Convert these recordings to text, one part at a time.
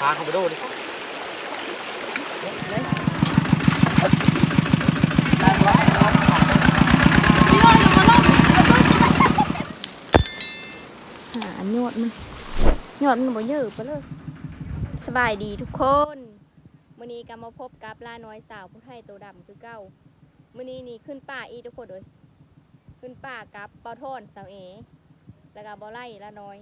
พาเขาไปดูดิหายอดมันยอดมันบ่เยอะไปเลย สบายดีทุกคนมื้อนี้ก็มาพบกับลาน้อยสาวผู้ไทยตัวดำคือเก้ามื้อนี้นี่ขึ้นป่าอีทุกคนเลยขึ้นป่ากับเปาโทนสาวเอแล้วก็บ่ไล่ลาน้อย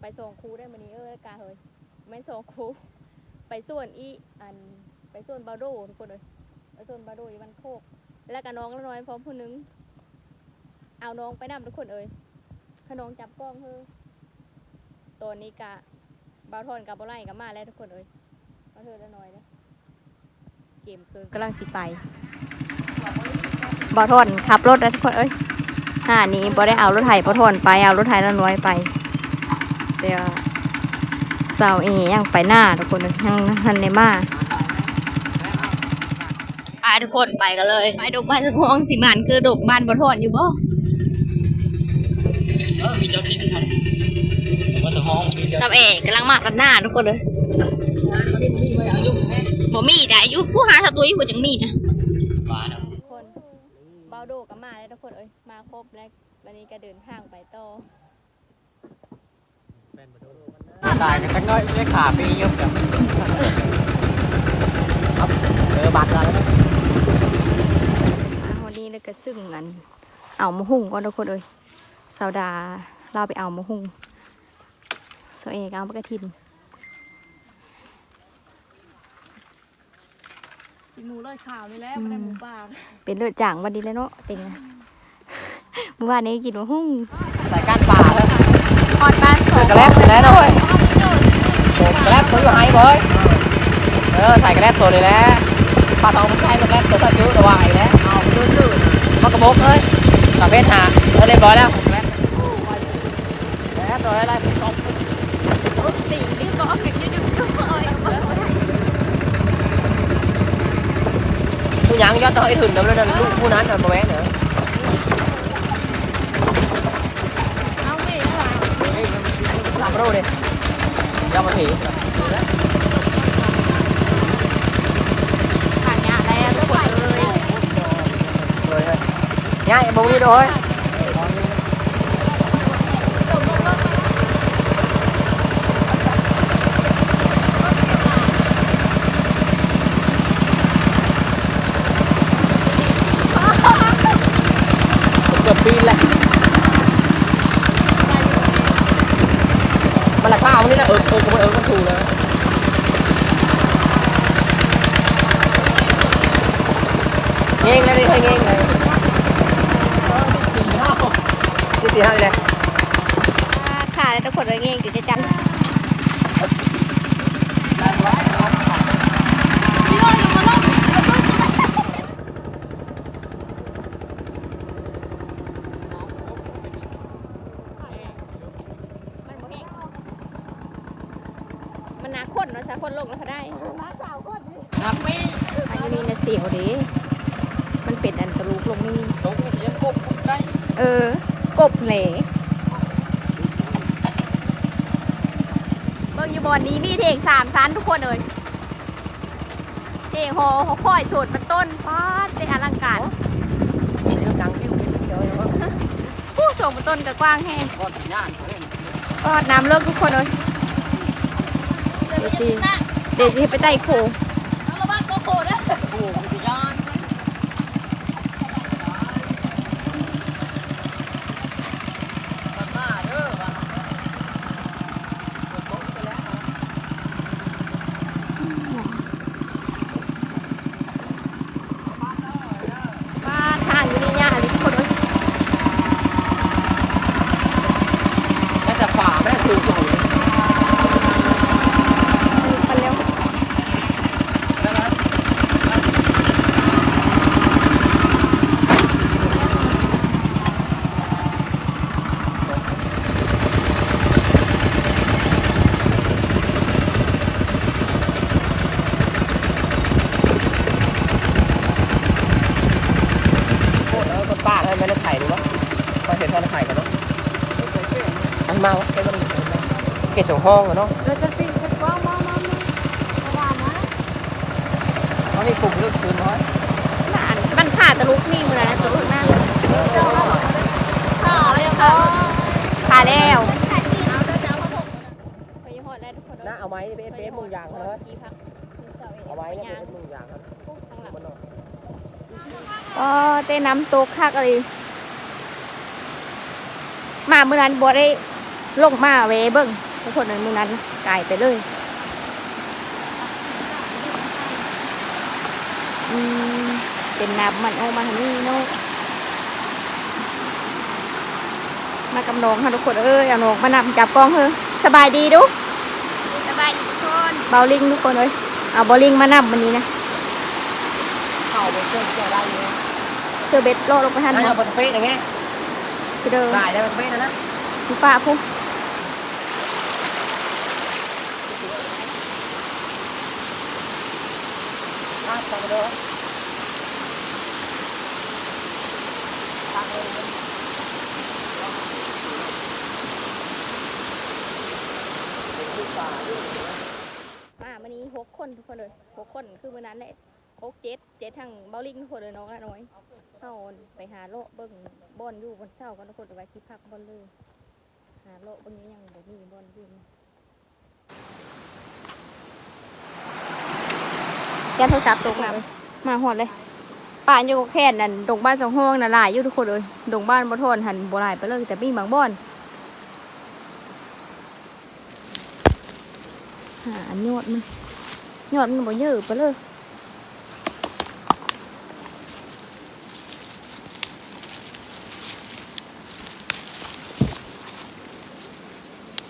ไปส่งครูได้มื้อนี้เอ้ยกาเฮ้ยไม่ส่งครูไปส่วนอีอันไปส่วนบาโดทุกคนเลยไปส่วนบาโดอีวันโคก แล้วก็น้องละน้อยพร้อมผู้หนึงเอาน้องไปนำทุกคนเอ้ยขนมจับกล้องเฮ้อตัวนี้กะบาทอนกับบไล่กับมาแล้วทุกคนเอ้ยมาเธอละน่อยเนะเกมคืนกำลังสิไปบาทอนขับรถนะทุกคนเอ้ยห่านี้บอได้เอารถไถบาทอนไปเอารถไถละน้อยไป เดี๋ยวสาวเอยังไปหน้าทุกคนเอ้ยยังทันในมาไปทุกคนไปกันเลย ไปดกบ้านสะพองสิมันคือดกบ้านบาวทอนอยู่บ่เออมีเจ้าที่ที่ทำว่าจะห้องมีเจ้าซับเอกกำลังมากันหน้าทุกคนเลยบ่มีแต่อายุผู้หาสตุยผู้จังมีนะบ้านอะคนเบาโดก็มาแล้วทุกคนเอ้ยมาครบแล้ววันนี้ก็เดินทางไปต่อ ตายกันตั้งน้อยไม่ขาปียกกับครับเออบัตรอะไรมาวันนี้เลยก็ซึ่งอันเอามาหุ่งก่อนทุกคนเอ้ยสาวดาเราไปเอามาหุ่งสาวเอกเอามากระทินหมูเลยข่าวนี่แหล้วไม่ได้หมูป่าเป็นเลือดจ่างวันนี้เลยเนาะเต็งนะเมื่อวานนี้กินมาหุ่งใส่ก้านป่าเลยท cái lép này nè. Thôi một cái lép tôi hay với đó xài cái lép tôi này nè. Ba thằng một cái một lép tôi sao chứ, đồ hoài nè. Mất cái bốt thôi. Là bên hà tôi đem rồi đâu lép rồi lại một cọc tiền đi có việc chứ đừng rồi tôi nhận cho tôi thử nữa nên lúc mua nát rồi bé nữa. Làm đâu đi cho mà thị ผ่านงานแล้วทุกคนเลย rồi thôi nhai bông đi rồi เกือบปีนแหละ มันละข้าวนี่นะเออเออเออมันถูกเลยเงี้ยแล้วนี่ค่อยเงี้ยเลยที่สี่ห้าเลยค่ะแล้วทุกคนเลยเงี้ยจะจัง มันบ่แห้งมั นหนาคนเนาะสาคนลงแล้วเขาได้นักไม่อันนี้มีนะเสียวเดิมันเป็นอันตะลุกลงนี่ตรงนี้เสียงกบได้ เออ กบเหลเบิ่งอยู่บอนนี้มีเทงสามชั้นทุกคนเลยเทงหอหอคอยสูตรมันต้นฟาดเป็นอลังการเดี๋ยวดังที่เดี๋ยวผู้ส่งมันต้นกับกว้างแห้งก้อนย่านเล่นก็น้ำเลิกทุกคนเลย เดี๋ยวสิเดี๋ยวจะไปไต่โคเอาละบ้านโกโก้นะโอ้โหย่านมาเด้อบ้านทางอยู่นี่ย่าเลยทุกคนเลยแม่แต่ฝ่า เขาเห็นทอดไข่กันเนาะอันมาวะแค่มันเกศห้องกันเนาะเราจะตีจะว้าวว้าวว้าวว้าวนะเขามีกลุ่มลูกคืนน้อยมันขาดตะลุกนี่มานล้วตะลุกหน้าเลยต่อเลยค่ะขาแล้วน่าเอาไหมเบสเบสมือยางเลยเอาไว้เนี่ยเบสมือยางครับก็เต้น้ำตกคักอะไร มาเมื่อนั้นบัวได้ลงมาเวเบิ้งทุกคนในมือนั้นไก่ไปเลยอืมเป็นน้ำมันออกมาทางนี้เนาะมากำนองค่ะทุกคนเอ้ยเอานองมานำจับกล้องเถอะสบายดีดูสบายดีทุกคนเบาลิงทุกคนเอ้ยเอาเบาลิงมานำวันนี้นะเข้าไปเชื่อเชื่อได้เลยเสื้อเบ็ดโลดลงไปทันนั่นหมเอาดไปเป๊ะอย่างเงี้ย ไปเด้อได้ได้ไปเป๊ะนะนะพี่ป้าพุ่งถ้าต้องไปเด้อตั้งเลยมาวันนี้หกคนทุกคนเลยหกคนคือวันนั้นแหละหกเจ็ดเจ็ดทั้งเบาลิงทุกคนเลยน้องละน้อย เข้าไปหาโลเบิ้งบอนอยู่บนเสากันทุกคนเอาไว้ที่พักบอนเลย หาโลเบิ้งนี้ยังบ่มีบอนอยู่แกโทรศัพท์ตกน้ำมาหอดเลยป่านอยู่แค่นั่นดงบ้านสองห้องน่ะหลายอยู่ทุกคนเลยดงบ้านบ่ทนหันบ่หลายไปเลยแต่มีบางบ่อนหาอันยอดมันยอดมันบ่เยอะไปเลย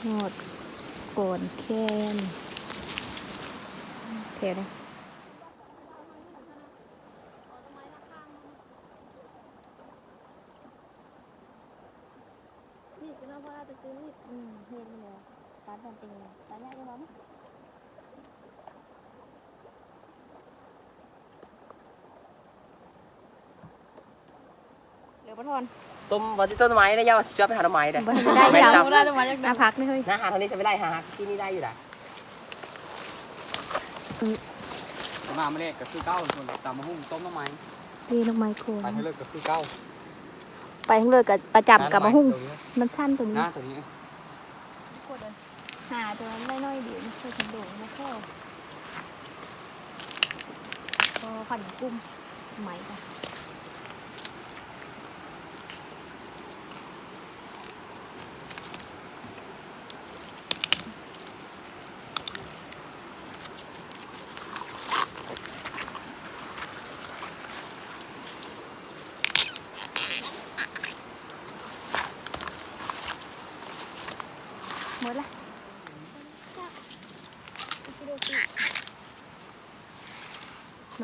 หอดก่อนแค้นเทียวเลยนี่ก็น่าว่าจะซื้อนี่อืมเห็นเลยตัดำเป็นไงตาเนี่ยก็ร้อนเหม อปะทอนต้มวันที่ต้นไม้นะย่าจะไปหาต้นไม้ได้บ่ได้ไม่ยาวจับได้ลงมาจากหน้าพักนี่เฮ้ยนะหาทางนี้จะไม่ได้หาที่นี่ได้อยู่นะมาไม่ได้ก็คือเก้าส่วนตามมาหุ้มต้มน้ำไม้นี่ลูกไม้โคนไปให้เลิกก็คือเก้าไปทั้งเลยกับประจับกับมะฮุ่งตัวนี้มันสั้นตัวหนี้น้าตัวนี้หาตัวนั้นได้น้อยเดียวนี่คือถึงโด่งนะพ่อพอขันกุ้มไหมจ้ะ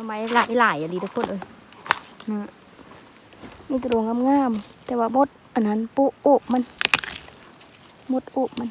น่อไม้หลายหลายๆอะดีทุกคนเลยนะนี่ตัวงามๆแต่ว่ามดอันนั้นปุ๊อบมัน มดอบมัน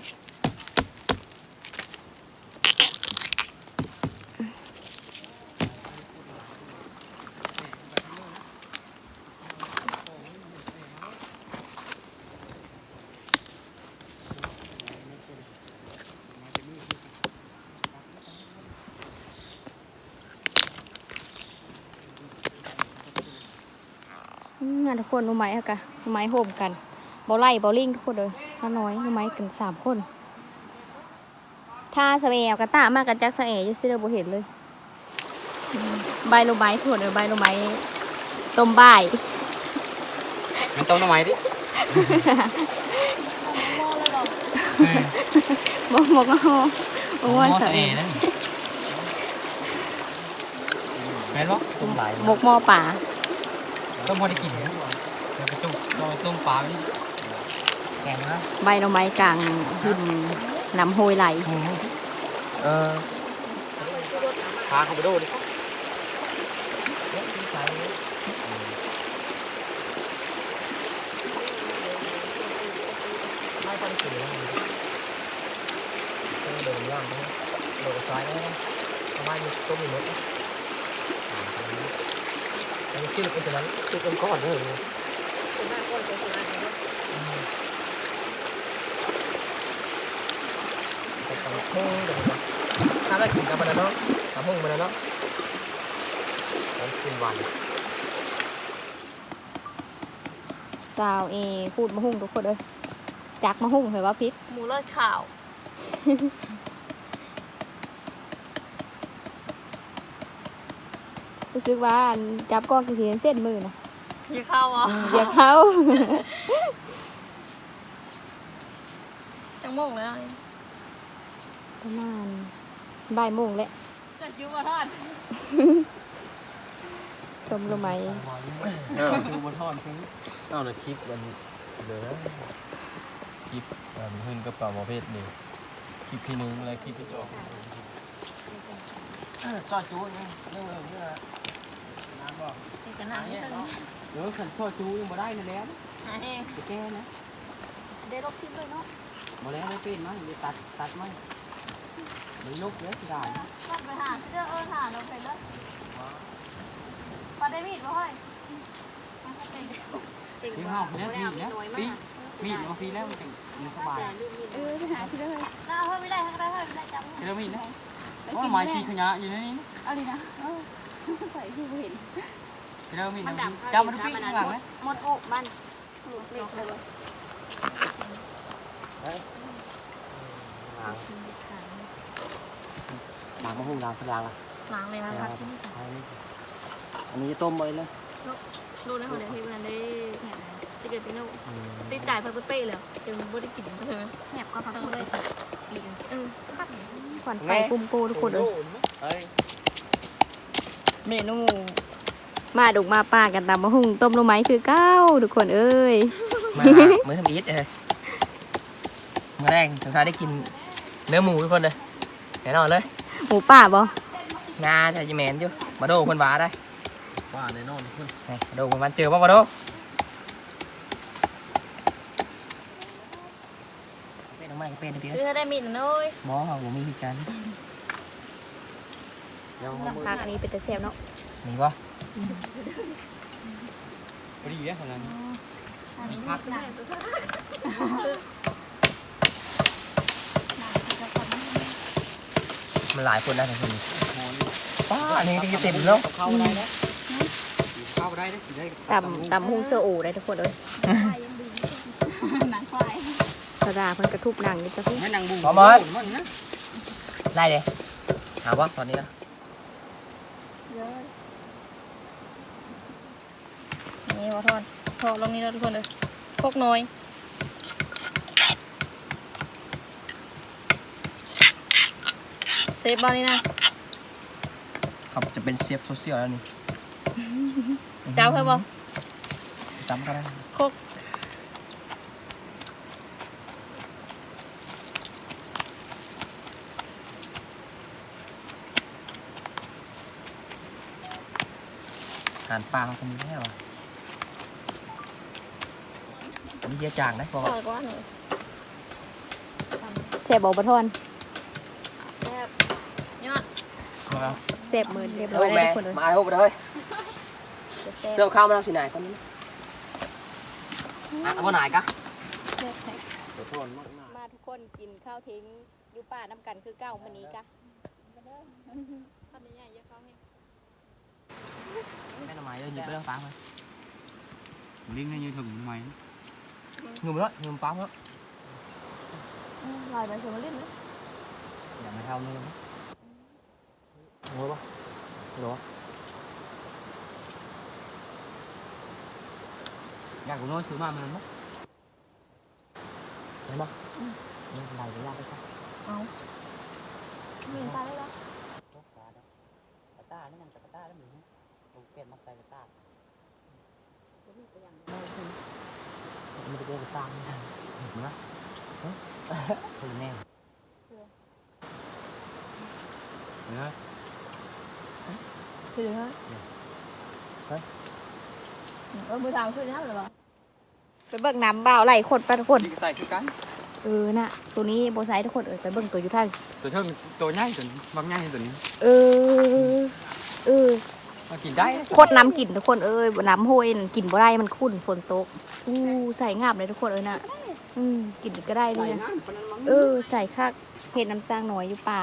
งานทุกคนรู้ไหมอะกะรู้ไหมโฮมกันบอไล่บอลิงทุกคนเลยน้าน้อยรู้ไหมกันสามคน ถ้าสเปเอากระตามากกันจักสเออยู่ซิเดอร์บเห็นเลยอืมใบรู้ไหมทุกคนเลย ใบรู้ไหมต้มบ่ายมันต้มน้ำไม้ดิมองเลยบอกบกบกงอบกวันสเอนั่นแม่นบ่ต้มหลายบกหม้อป่า ต้มพอได้กินนะเดี๋ยวไปจุกเราต้มปลาไปนี่แข็งนะใบรู้ไหมกลางหิมน้ำโหยไหลเออพาเขาไปดูดิไม่ค่อยได้กินเลยต้องเดินย่างนะเดินซ้ายนะประมาณนี้ต้มอ ยู่เม็ดอันนี้ที่เป็นตัวนั้นที่เป็นก้อนเลยตำหุ่งเดี๋ยวถ้าไม่กินกับมันเนาะตำหุ่งมันเนาะนั้นคืนวันสาวเอพูดมาหุ่งทุกคนเลยจักมาหุ่งเหรอว่าพิษหมูเลือดขาว รู้สึกว่าอันจับกล้องกี่เส้นมือนะที่เข้าอะอย่าเข้าจังโมงเลยอะประมาณบ่ายโมงแล้วจะยิ้มมาทอดชมรู้ไหมดูบนท่อนคือเอาในคลิปมันเดี๋ยวนะคลิปมันขึ้นกับเป่าประเภทนี่คลิปที่หนึ่งอะไรคลิปที่สองซอยจูนี่เรื่องเรื่องเรื่องน้ำบอก นี่จะนั่งนี่กัน เดี๋ยวขันซอยจูยังบ่ได้เลยแล้วหาเองจะแก้นะได้ลบทิ้งเลยเนาะบ่แล้วไม่เป็นมั้งเดี๋ยวตัดตัดมั้งเดี๋ยวยกเดี๋ยวสิได้นะก็ไปหาเสื้อเออหาเราไปเลยปลาได้มีดป่ะเฮ้ยที่ห้องเนี่ยมีดเนี่ยปีมีดมาปีแล้วมันจะมันสบายเออไปหาที่ได้เลยหน้าเฮ้ยไม่ได้ก็ได้เฮ้ยไม่ได้จังเดี๋ยวมีดนะเพราะไม้ขีขยะอยู่ในนี้นะเอาเลยนะเออใส่ที่เห็น เดี๋ยวมีดนะเจ้ามันปีข้างหลังไหมหมดโอ้มันหลุดเล็กเลยหลังมาหุ้มหลังพลังอะล้างเลยนะครับที่นี่อันนี้ต้มไว้เลยดูในหัวเดี๋ยวพี่มันได้จะเกิดเป็นโน่ได้จ่ายพักเป้เลยจึงไม่ได้กินเลยแสบก็พักเป้อีกเออพักขวัญไฟปุ่มโปทุกคนเลยเฮ้ยเมนู มาดุกมาป่ากันตามมะฮุ่งต้มรู้ไหมคือเก้าทุกคนเอ้ยมามือทำอีทเลยมือแรกสงสัยได้กินเนื้อหมูทุกคนเลยแน่นอนเลย หมูป่าบ่งาใช่จิแมนอยู่มาโดคนบ้าได้ว่าแน่นอนคุณนี่มาโดคนบ้านเจอป่ะมาโดเป็นทำไมเป็นพี่ซื้อได้มีดน้อยหมอเขาผม มีพิการผักอันนี้เป็นแต่แซ่บเนาะมีป่ะพอดีแล้วขนาดนี้พักมันหลายคนนะทุกคนป้าอันนี้จะเต็มเนาะเข้าได้นะเข้าได้นะสิได้ตำตำฮุ่งเสื้อโอได้ทุกคนเอ้ยหนังควายกระดาเพิ่นกระทุบหนังนี่จ้ะพี่ไม่นั่งบุ้งพร้อมไหมมันนะ ได้เลย หาว่าตอนนี้นะ นี่ขอโทษโทษลงนี้แล้วทุกคนเลยพกน้อยเซฟบ้านนี่นะเขาจะเป็นเซฟโซเชียลแล้วนี่เจ้าเพื่อบอกจำก็ได้คก หารปลาคนนี้แน่วะอันนี้เยอะจางนะเพราะปว่าล่อยก้อนเลยแซ่บบ่บ่ทอนแซ่บยอดแซ่บมือเรียบร้โอ้อยแม่แล้วทุกคนเลยมาทุกคนเลยจะแซ่บเสื้อข้าวมาเราสีไหนคนนี้อะเอาไหนกะแซ่บแท้ขอโทษมากมาทุกคนกินข้าวทิ้งอยู่ป่าน้ำกันคือเก้ามื้อนี้กะ ทำยังไงเยอะเขาให้ แม่ห น่อไม้เลยหยิบไปเรื่องปลามาๆลิงก์ให้ยืนถึงทำไมงุมแล้วงุมปลาแล้วลอยไป เฉยมาเล่นเลยอย่ามาเท่านี้นะงุมปะหรออยากกูน้อยถือมามันมั้งเห็นปะนี่ไหลไปยากไปครับมีตาได้แล้วกระต้านี่ยังกระต้าแล้วหนูผมเปลี่ยนมาใส่กระต้าไม่ได้เรียกกระต้าไม่ได้เห็นไหมเฮ้ยแน่นะคือฮะเออมือทางคือนั่นเหรอไปเบิ่งน้ำเบาไหลขดไปทุกคนดีใส่คือกันเออน่ะตัวนี้โบไซทุกคนเออไปเบิ่งตัวอยู่ทางตัวเท่าตัวใหญ่ตัวนี้บางใหญ่ตัวนี้เออเออ มากินได้โคตรน้ำกลิ่นทุกคนเอ้ยน้ำห้วยนั่นกลิ่นบ่ได้มันขุ่นฝนตกอู้ใส่งามเลยทุกคนเอ้ยน่ะอืมกลิ่นก็ได้ด้วยนะเออ ใส่คักเห็ดน้ำสร้างหน่อยอยู่ป่า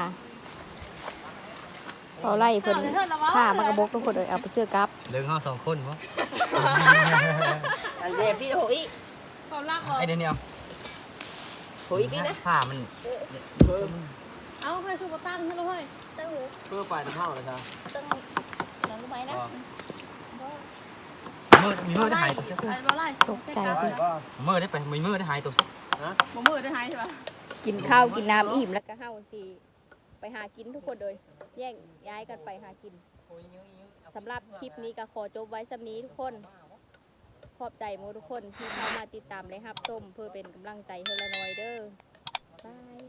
เขาไล่เพิ่นผ้ามากระบกทุกคนเลยเอาไปเสื้อกลับเรื่องเฮาสองคนบ่อันเด็บพี่โอ้ยเขาลากออกไอเดี๋ยวนี้เอาโอ้ยพี่นะผ้ามันเอาให้คือมาตั้งให้เราให้ตั้งเลยเพื่อไปน้ำเท่าเลยจ้ะตั้งตั้งรู้ ไหมนะมือมีมือได้หายตัวไอ้บ่ไล่ตกใจเพิ่นมือได้ไปมีมือได้หายตัวบ่มือได้หายใช่ป่ะกินข้าวกินน้ำอิ่มแล้วก็เฮาสิไปหากินทุกคนเลยแย่งย้ายกันไปหากินสำหรับคลิปนี้ก็ขอจบไว้สำนี้ทุกคนขอบใจหมูทุกคนที่เข้ามาติดตามและรับชมเพื่อเป็นกำลังใจให้ละน้อยเด้อบาย